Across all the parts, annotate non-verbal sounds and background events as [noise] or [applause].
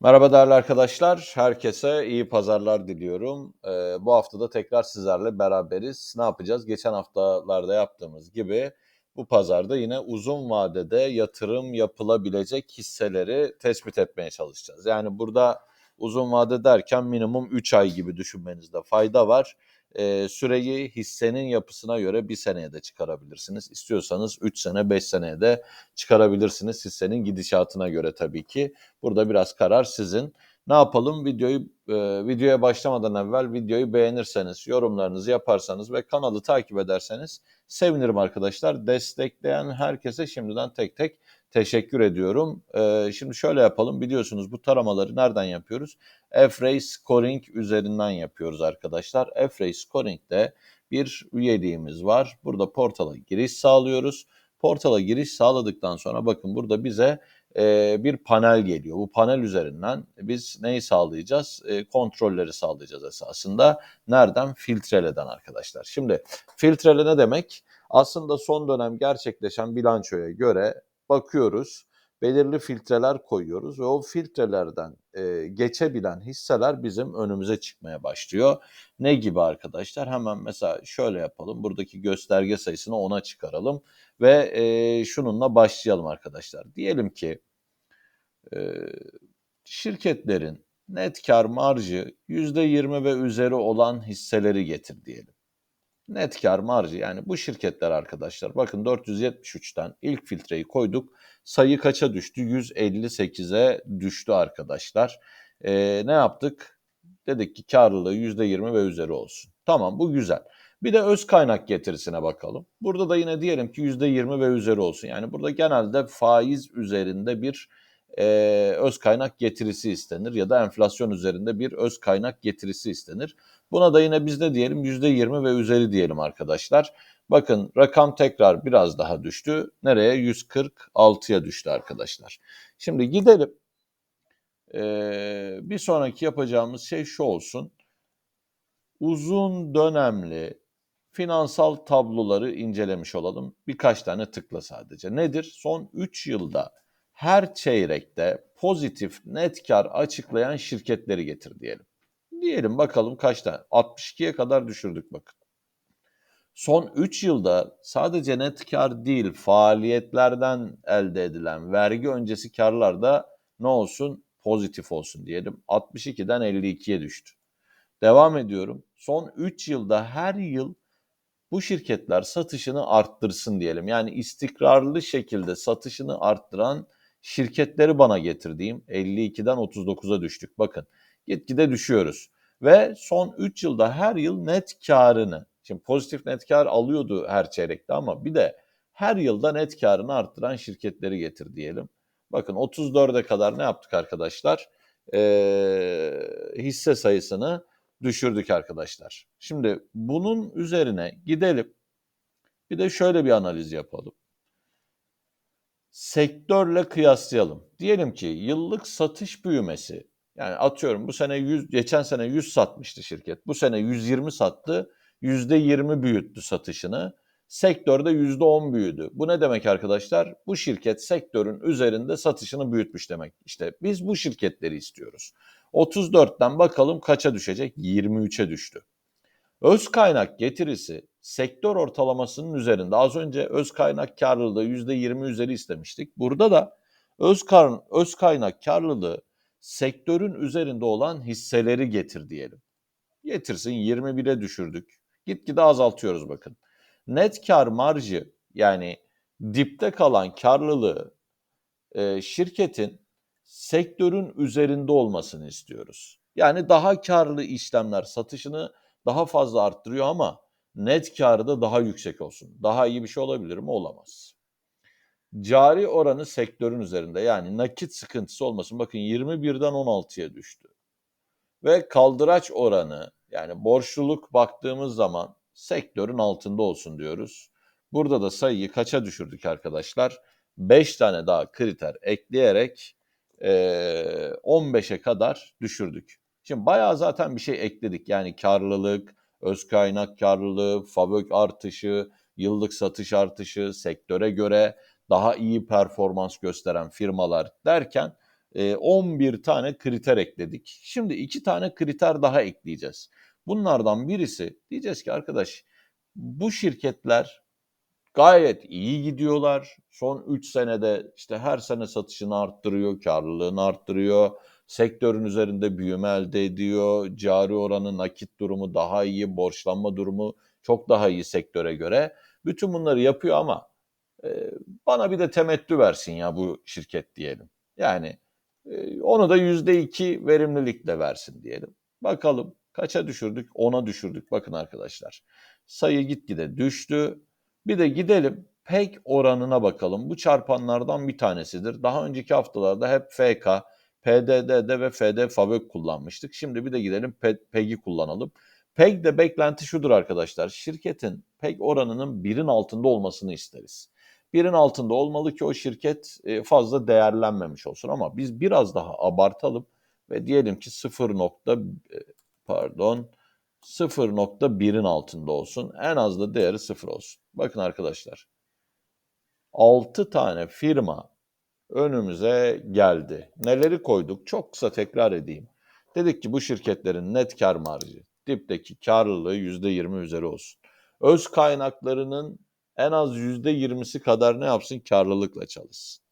Merhaba değerli arkadaşlar. Herkese iyi pazarlar diliyorum. Ee, bu hafta da tekrar sizlerle beraberiz. Ne yapacağız? Geçen haftalarda yaptığımız gibi bu pazarda yine uzun vadede yatırım yapılabilecek hisseleri tespit etmeye çalışacağız. Yani burada uzun vade derken minimum 3 ay gibi düşünmenizde fayda var. Ee, süreyi hissenin yapısına göre bir seneye de çıkarabilirsiniz. İstiyorsanız 3 sene 5 seneye de çıkarabilirsiniz hissenin gidişatına göre tabii ki. Burada biraz karar sizin. Ne yapalım? Videoyu e, videoya başlamadan evvel videoyu beğenirseniz, yorumlarınızı yaparsanız ve kanalı takip ederseniz sevinirim arkadaşlar. Destekleyen herkese şimdiden tek tek teşekkür ediyorum. E, şimdi şöyle yapalım. Biliyorsunuz bu taramaları nereden yapıyoruz? F-Ray Scoring üzerinden yapıyoruz arkadaşlar. F-Ray Scoring'de bir üyeliğimiz var. Burada portala giriş sağlıyoruz. Portala giriş sağladıktan sonra bakın burada bize e, bir panel geliyor. Bu panel üzerinden biz neyi sağlayacağız? E, kontrolleri sağlayacağız esasında. Nereden? Filtreleden arkadaşlar. Şimdi filtrele ne demek? Aslında son dönem gerçekleşen bilançoya göre bakıyoruz belirli filtreler koyuyoruz ve o filtrelerden e, geçebilen hisseler bizim önümüze çıkmaya başlıyor. Ne gibi arkadaşlar? Hemen mesela şöyle yapalım. Buradaki gösterge sayısını 10'a çıkaralım ve e, şununla başlayalım arkadaşlar. Diyelim ki e, şirketlerin net kar marjı %20 ve üzeri olan hisseleri getir diyelim. Net kar marjı yani bu şirketler arkadaşlar bakın 473'ten ilk filtreyi koyduk. Sayı kaça düştü? 158'e düştü arkadaşlar. Ee, ne yaptık? Dedik ki karlılığı %20 ve üzeri olsun. Tamam bu güzel. Bir de öz kaynak getirisine bakalım. Burada da yine diyelim ki %20 ve üzeri olsun. Yani burada genelde faiz üzerinde bir e, öz kaynak getirisi istenir ya da enflasyon üzerinde bir öz kaynak getirisi istenir. Buna da yine biz de diyelim %20 ve üzeri diyelim arkadaşlar. Bakın rakam tekrar biraz daha düştü. Nereye? 146'ya düştü arkadaşlar. Şimdi gidelim. Ee, bir sonraki yapacağımız şey şu olsun. Uzun dönemli finansal tabloları incelemiş olalım. Birkaç tane tıkla sadece. Nedir? Son 3 yılda her çeyrekte pozitif net kar açıklayan şirketleri getir diyelim. Diyelim bakalım kaç tane? 62'ye kadar düşürdük bakın. Son 3 yılda sadece net kar değil faaliyetlerden elde edilen vergi öncesi karlar da ne olsun? Pozitif olsun diyelim. 62'den 52'ye düştü. Devam ediyorum. Son 3 yılda her yıl bu şirketler satışını arttırsın diyelim. Yani istikrarlı şekilde satışını arttıran şirketleri bana getirdiğim 52'den 39'a düştük. Bakın gitgide düşüyoruz. Ve son 3 yılda her yıl net karını, şimdi pozitif net kar alıyordu her çeyrekte ama bir de her yılda net karını arttıran şirketleri getir diyelim. Bakın 34'e kadar ne yaptık arkadaşlar? Ee, hisse sayısını düşürdük arkadaşlar. Şimdi bunun üzerine gidelim. Bir de şöyle bir analiz yapalım sektörle kıyaslayalım. Diyelim ki yıllık satış büyümesi yani atıyorum bu sene 100 geçen sene 100 satmıştı şirket. Bu sene 120 sattı. %20 büyüttü satışını. Sektörde %10 büyüdü. Bu ne demek arkadaşlar? Bu şirket sektörün üzerinde satışını büyütmüş demek. İşte biz bu şirketleri istiyoruz. 34'ten bakalım kaça düşecek? 23'e düştü. Öz kaynak getirisi sektör ortalamasının üzerinde. Az önce öz kaynak karlılığı %20 üzeri istemiştik. Burada da öz, kar, öz kaynak karlılığı sektörün üzerinde olan hisseleri getir diyelim. Getirsin 21'e düşürdük. Gitgide azaltıyoruz bakın. Net kar marjı yani dipte kalan karlılığı e, şirketin sektörün üzerinde olmasını istiyoruz. Yani daha karlı işlemler satışını daha fazla arttırıyor ama net karı da daha yüksek olsun. Daha iyi bir şey olabilir mi? Olamaz. Cari oranı sektörün üzerinde yani nakit sıkıntısı olmasın. Bakın 21'den 16'ya düştü. Ve kaldıraç oranı yani borçluluk baktığımız zaman sektörün altında olsun diyoruz. Burada da sayıyı kaça düşürdük arkadaşlar? 5 tane daha kriter ekleyerek e, 15'e kadar düşürdük. Şimdi bayağı zaten bir şey ekledik. Yani karlılık, öz kaynak karlılığı, fabrik artışı, yıllık satış artışı, sektöre göre daha iyi performans gösteren firmalar derken e, 11 tane kriter ekledik. Şimdi iki tane kriter daha ekleyeceğiz. Bunlardan birisi diyeceğiz ki arkadaş bu şirketler gayet iyi gidiyorlar. Son 3 senede işte her sene satışını arttırıyor, karlılığını arttırıyor. Sektörün üzerinde büyüme elde ediyor. Cari oranı, nakit durumu daha iyi, borçlanma durumu çok daha iyi sektöre göre. Bütün bunları yapıyor ama e, bana bir de temettü versin ya bu şirket diyelim. Yani e, onu da %2 verimlilikle versin diyelim. Bakalım kaça düşürdük? 10'a düşürdük. Bakın arkadaşlar. Sayı gitgide düştü. Bir de gidelim PEG oranına bakalım. Bu çarpanlardan bir tanesidir. Daha önceki haftalarda hep FK, PDD'de ve FD Favök kullanmıştık. Şimdi bir de gidelim PEG'i kullanalım. PEG'de beklenti şudur arkadaşlar. Şirketin PEG oranının birin altında olmasını isteriz. Birin altında olmalı ki o şirket e, fazla değerlenmemiş olsun ama biz biraz daha abartalım ve diyelim ki 0. Nokta, pardon 0.1'in altında olsun. En az da değeri 0 olsun. Bakın arkadaşlar. 6 tane firma önümüze geldi. Neleri koyduk? Çok kısa tekrar edeyim. Dedik ki bu şirketlerin net kar marjı, dipteki karlılığı %20 üzeri olsun. Öz kaynaklarının en az %20'si kadar ne yapsın? Karlılıkla çalışsın.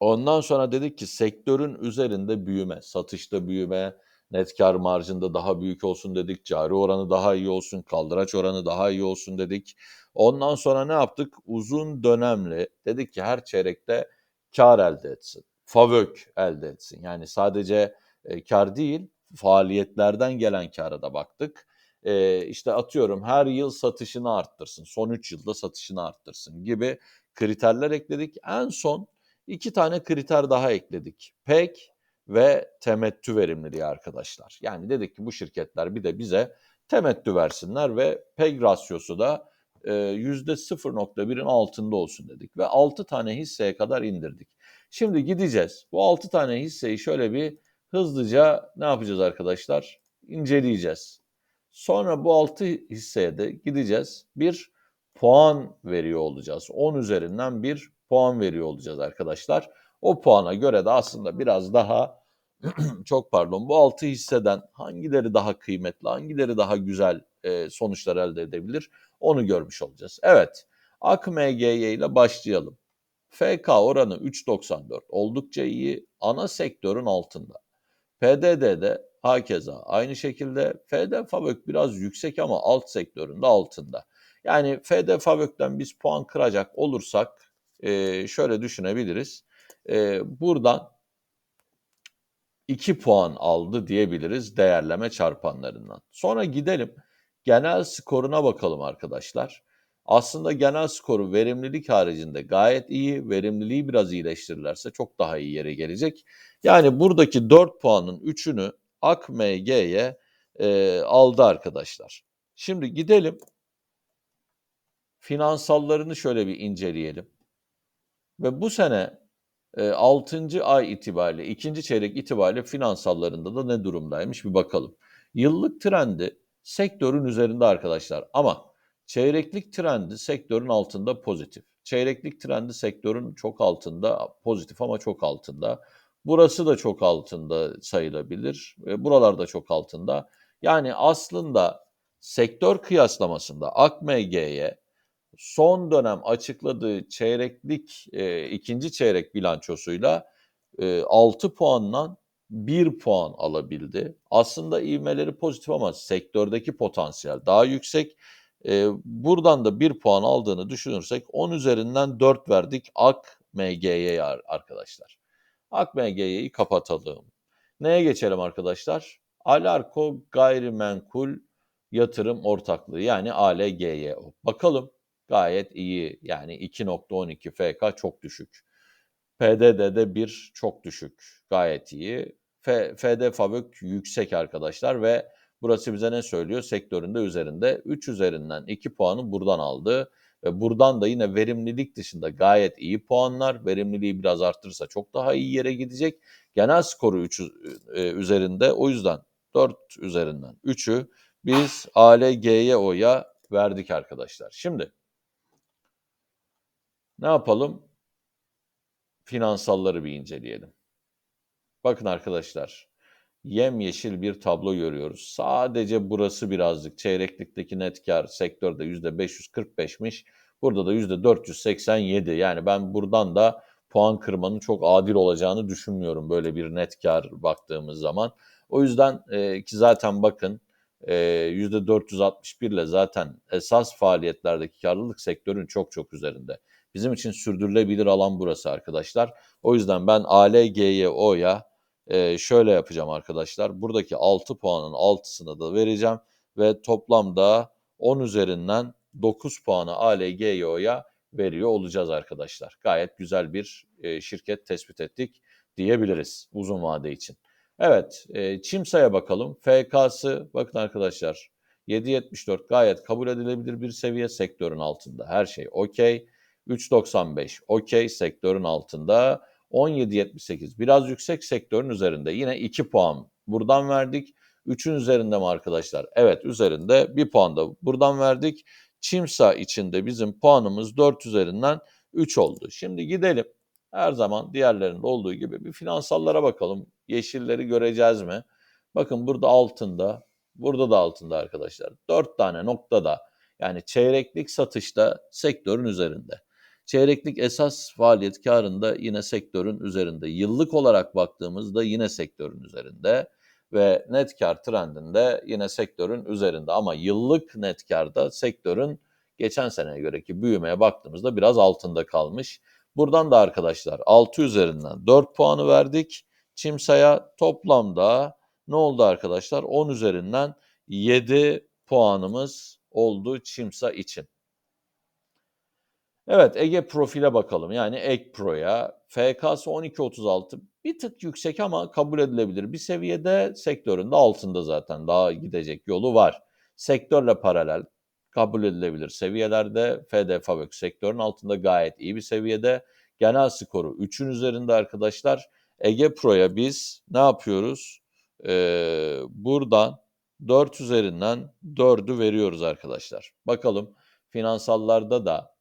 Ondan sonra dedik ki sektörün üzerinde büyüme, satışta büyüme, net kar marjında daha büyük olsun dedik. Cari oranı daha iyi olsun, kaldıraç oranı daha iyi olsun dedik. Ondan sonra ne yaptık? Uzun dönemli dedik ki her çeyrekte kar elde etsin. Favök elde etsin. Yani sadece e, kar değil, faaliyetlerden gelen kara da baktık. E, işte atıyorum her yıl satışını arttırsın, son 3 yılda satışını arttırsın gibi kriterler ekledik. En son iki tane kriter daha ekledik. PEK ve temettü verimliliği arkadaşlar. Yani dedik ki bu şirketler bir de bize temettü versinler ve PEG rasyosu da %0.1'in altında olsun dedik. Ve 6 tane hisseye kadar indirdik. Şimdi gideceğiz. Bu 6 tane hisseyi şöyle bir hızlıca ne yapacağız arkadaşlar? İnceleyeceğiz. Sonra bu 6 hisseye de gideceğiz. Bir puan veriyor olacağız. 10 üzerinden bir puan veriyor olacağız arkadaşlar. O puana göre de aslında biraz daha [clears throat] çok pardon bu altı hisseden hangileri daha kıymetli, hangileri daha güzel e, sonuçlar elde edebilir onu görmüş olacağız. Evet AKMGY ile başlayalım. FK oranı 3.94 oldukça iyi ana sektörün altında. PDD'de hakeza aynı şekilde FD Fabök biraz yüksek ama alt sektöründe altında. Yani FD Fabök'ten biz puan kıracak olursak e, şöyle düşünebiliriz e, buradan 2 puan aldı diyebiliriz değerleme çarpanlarından. Sonra gidelim genel skoruna bakalım arkadaşlar. Aslında genel skoru verimlilik haricinde gayet iyi. Verimliliği biraz iyileştirirlerse çok daha iyi yere gelecek. Yani buradaki 4 puanın 3'ünü AKMG'ye e, aldı arkadaşlar. Şimdi gidelim finansallarını şöyle bir inceleyelim. Ve bu sene 6. ay itibariyle, ikinci çeyrek itibariyle finansallarında da ne durumdaymış bir bakalım. Yıllık trendi sektörün üzerinde arkadaşlar ama çeyreklik trendi sektörün altında pozitif. Çeyreklik trendi sektörün çok altında, pozitif ama çok altında. Burası da çok altında sayılabilir. Buralar da çok altında. Yani aslında sektör kıyaslamasında AKMG'ye son dönem açıkladığı çeyreklik e, ikinci çeyrek bilançosuyla e, 6 puandan 1 puan alabildi. Aslında ivmeleri pozitif ama sektördeki potansiyel daha yüksek. E, buradan da 1 puan aldığını düşünürsek 10 üzerinden 4 verdik AK MG'ye arkadaşlar. AK MG'yi kapatalım. Neye geçelim arkadaşlar? Alarko gayrimenkul yatırım ortaklığı yani ALGY. Bakalım gayet iyi. Yani 2.12 FK çok düşük. PDD'de 1 çok düşük. Gayet iyi. F, FD Favök yüksek arkadaşlar ve burası bize ne söylüyor? Sektöründe üzerinde 3 üzerinden 2 puanı buradan aldı. Ve buradan da yine verimlilik dışında gayet iyi puanlar. Verimliliği biraz arttırırsa çok daha iyi yere gidecek. Genel skoru 3 e, üzerinde. O yüzden 4 üzerinden 3'ü biz ALGYO'ya verdik arkadaşlar. Şimdi ne yapalım? Finansalları bir inceleyelim. Bakın arkadaşlar, yemyeşil bir tablo görüyoruz. Sadece burası birazcık çeyreklikteki net kar sektörde %545'miş. Burada da %487. Yani ben buradan da puan kırmanın çok adil olacağını düşünmüyorum böyle bir net kar baktığımız zaman. O yüzden e, ki zaten bakın e, %461 ile zaten esas faaliyetlerdeki karlılık sektörün çok çok üzerinde. Bizim için sürdürülebilir alan burası arkadaşlar. O yüzden ben ALGYO'ya e, şöyle yapacağım arkadaşlar. Buradaki 6 puanın 6'sını da vereceğim ve toplamda 10 üzerinden 9 puanı ALGYO'ya veriyor olacağız arkadaşlar. Gayet güzel bir e, şirket tespit ettik diyebiliriz uzun vade için. Evet, e, Çimsa'ya bakalım. FK'sı bakın arkadaşlar 7.74 gayet kabul edilebilir bir seviye sektörün altında. Her şey okey. 3.95 okey sektörün altında. 17.78 biraz yüksek sektörün üzerinde. Yine 2 puan buradan verdik. 3'ün üzerinde mi arkadaşlar? Evet üzerinde. 1 puan da buradan verdik. Çimsa içinde bizim puanımız 4 üzerinden 3 oldu. Şimdi gidelim. Her zaman diğerlerinde olduğu gibi bir finansallara bakalım. Yeşilleri göreceğiz mi? Bakın burada altında, burada da altında arkadaşlar. 4 tane noktada yani çeyreklik satışta sektörün üzerinde. Çeyreklik esas faaliyet karında yine sektörün üzerinde. Yıllık olarak baktığımızda yine sektörün üzerinde ve net kar trendinde yine sektörün üzerinde. Ama yıllık net karda sektörün geçen seneye göreki büyümeye baktığımızda biraz altında kalmış. Buradan da arkadaşlar 6 üzerinden 4 puanı verdik. Çimsa'ya toplamda ne oldu arkadaşlar? 10 üzerinden 7 puanımız oldu Çimsa için. Evet Ege Profil'e bakalım. Yani Ek Pro'ya. FK'sı 12.36 bir tık yüksek ama kabul edilebilir bir seviyede. Sektörün altında zaten daha gidecek yolu var. Sektörle paralel kabul edilebilir seviyelerde. FD Fabrik sektörün altında gayet iyi bir seviyede. Genel skoru 3'ün üzerinde arkadaşlar. Ege Pro'ya biz ne yapıyoruz? Ee, buradan 4 üzerinden 4'ü veriyoruz arkadaşlar. Bakalım finansallarda da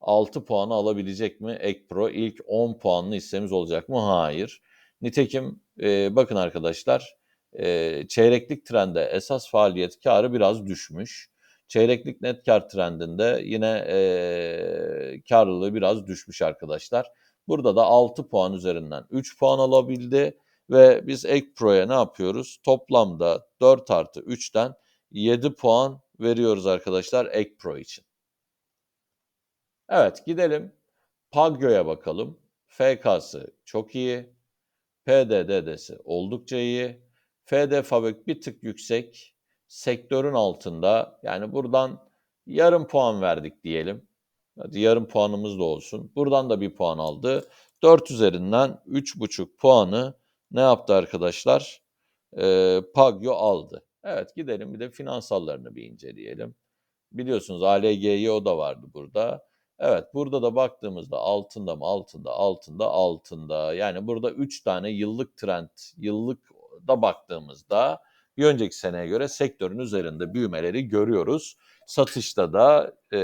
6 puanı alabilecek mi? Ek Pro ilk 10 puanlı hissemiz olacak mı? Hayır. Nitekim e, bakın arkadaşlar e, çeyreklik trende esas faaliyet karı biraz düşmüş. Çeyreklik net kar trendinde yine e, karlılığı biraz düşmüş arkadaşlar. Burada da 6 puan üzerinden 3 puan alabildi ve biz Ek Pro'ya ne yapıyoruz? Toplamda 4 artı 3'ten 7 puan veriyoruz arkadaşlar Ek Pro için. Evet gidelim Pagyo'ya bakalım. FK'sı çok iyi. PDD'si oldukça iyi. FD Fabrik bir tık yüksek. Sektörün altında. Yani buradan yarım puan verdik diyelim. Hadi yarım puanımız da olsun. Buradan da bir puan aldı. 4 üzerinden 3,5 puanı ne yaptı arkadaşlar? Ee, Pagyo aldı. Evet gidelim bir de finansallarını bir inceleyelim. Biliyorsunuz ALG'yi da vardı burada. Evet burada da baktığımızda altında mı altında altında altında yani burada 3 tane yıllık trend yıllık da baktığımızda bir önceki seneye göre sektörün üzerinde büyümeleri görüyoruz. Satışta da e,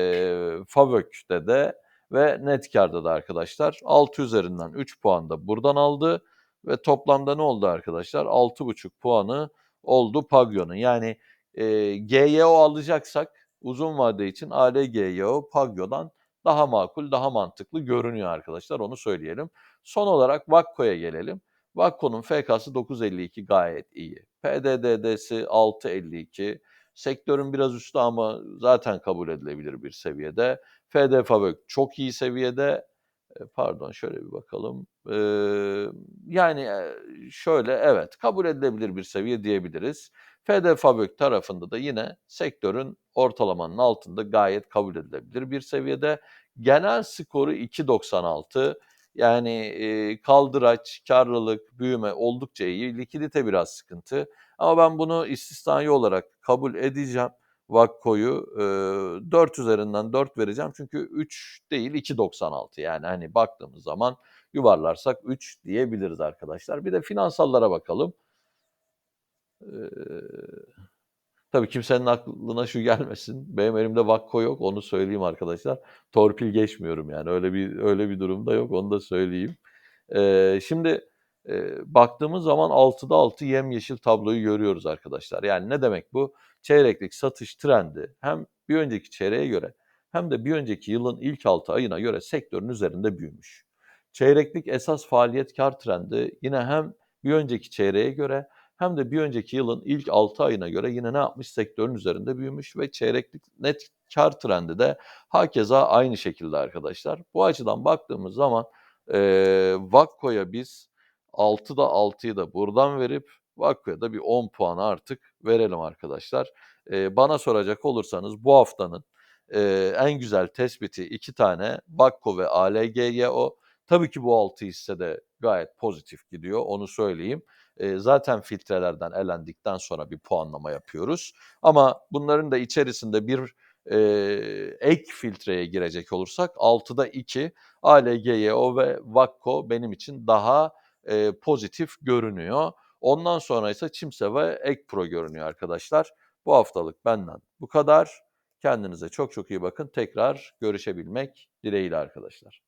Favök'te de ve net karda da arkadaşlar 6 üzerinden 3 puan da buradan aldı ve toplamda ne oldu arkadaşlar? 6,5 puanı oldu Pagyo'nun. Yani e, GYO alacaksak uzun vade için ALGYO Pagyo'dan daha makul, daha mantıklı görünüyor arkadaşlar onu söyleyelim. Son olarak Vakko'ya gelelim. Vakko'nun FK'sı 9.52 gayet iyi. PDD'si 6.52. Sektörün biraz üstü ama zaten kabul edilebilir bir seviyede. FD çok iyi seviyede. Pardon şöyle bir bakalım. Ee, yani şöyle evet kabul edilebilir bir seviye diyebiliriz. FD tarafında da yine sektörün ortalamanın altında gayet kabul edilebilir bir seviyede. Genel skoru 2.96. Yani e, kaldıraç, karlılık, büyüme oldukça iyi. Likidite biraz sıkıntı. Ama ben bunu istisnai olarak kabul edeceğim. Vakko'yu e, 4 üzerinden 4 vereceğim. Çünkü 3 değil 2.96 yani hani baktığımız zaman yuvarlarsak 3 diyebiliriz arkadaşlar. Bir de finansallara bakalım. Ee, tabii kimsenin aklına şu gelmesin. Benim elimde Vakko yok. Onu söyleyeyim arkadaşlar. Torpil geçmiyorum yani. Öyle bir öyle bir durumda yok. Onu da söyleyeyim. Ee, şimdi Eee, baktığımız zaman 6'da 6 yemyeşil tabloyu görüyoruz arkadaşlar. Yani ne demek bu? Çeyreklik satış trendi hem bir önceki çeyreğe göre hem de bir önceki yılın ilk 6 ayına göre sektörün üzerinde büyümüş. Çeyreklik esas faaliyet kar trendi yine hem bir önceki çeyreğe göre hem de bir önceki yılın ilk 6 ayına göre yine ne yapmış? Sektörün üzerinde büyümüş ve çeyreklik net kar trendi de hakeza aynı şekilde arkadaşlar. Bu açıdan baktığımız zaman eee Vakko'ya biz 6'da 6'yı da buradan verip Vakko'ya da bir 10 puan artık verelim arkadaşlar. Eee, bana soracak olursanız bu haftanın eee, en güzel tespiti 2 tane Vakko ve ALGGO. Tabii ki bu 6 hisse de gayet pozitif gidiyor, onu söyleyeyim. Zaten filtrelerden elendikten sonra bir puanlama yapıyoruz. Ama bunların da içerisinde bir eee, ek filtreye girecek olursak 6'da 2 ALGGO ve Vakko benim için daha eee, pozitif görünüyor. Ondan sonra ise Çimsa ve Ekpro görünüyor arkadaşlar. Bu haftalık benden bu kadar. Kendinize çok çok iyi bakın. Tekrar görüşebilmek dileğiyle arkadaşlar.